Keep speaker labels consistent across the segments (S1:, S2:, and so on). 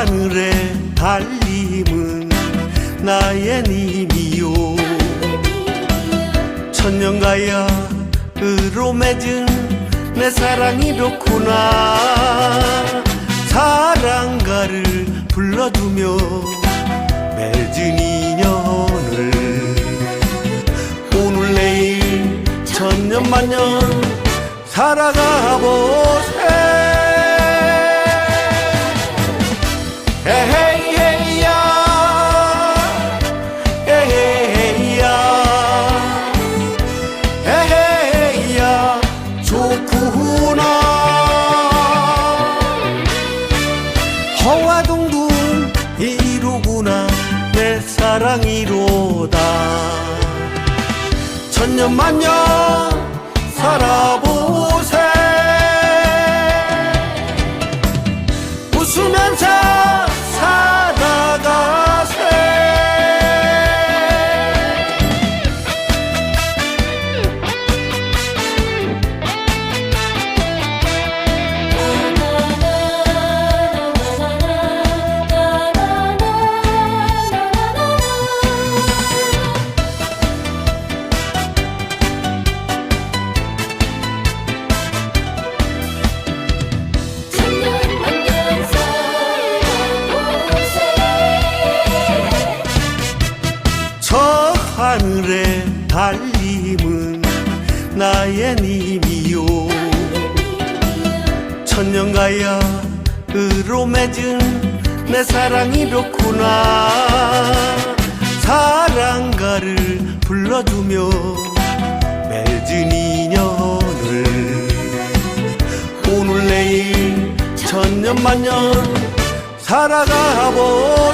S1: 하늘의 달림은 나의 님이요. 천년가야 으로 맺은 내 사랑이 좋구나. 사랑가를 불러주며 맺은 인연을. 오늘 내일 천년만년 살아가보 허와동동 이루구나 내 사랑이로다. 천년만년 살아보 하늘의 달님은 나의 님이요. 천년가야 으로 맺은 내 사랑이 이렇구나. 사랑가를 불러주며 맺은 인연을 오늘 내일 천년만년 살아가 보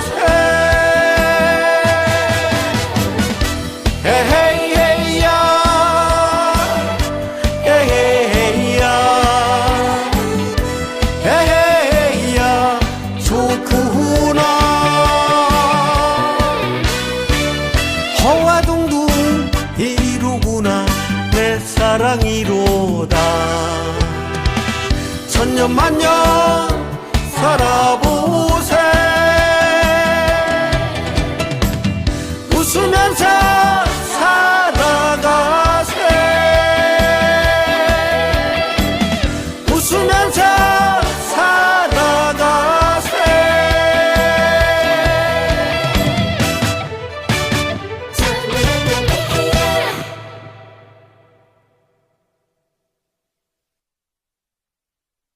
S1: 에헤이야 좋구나. 허와동동 이루구나 내 사랑이로다. 천년만년 살아보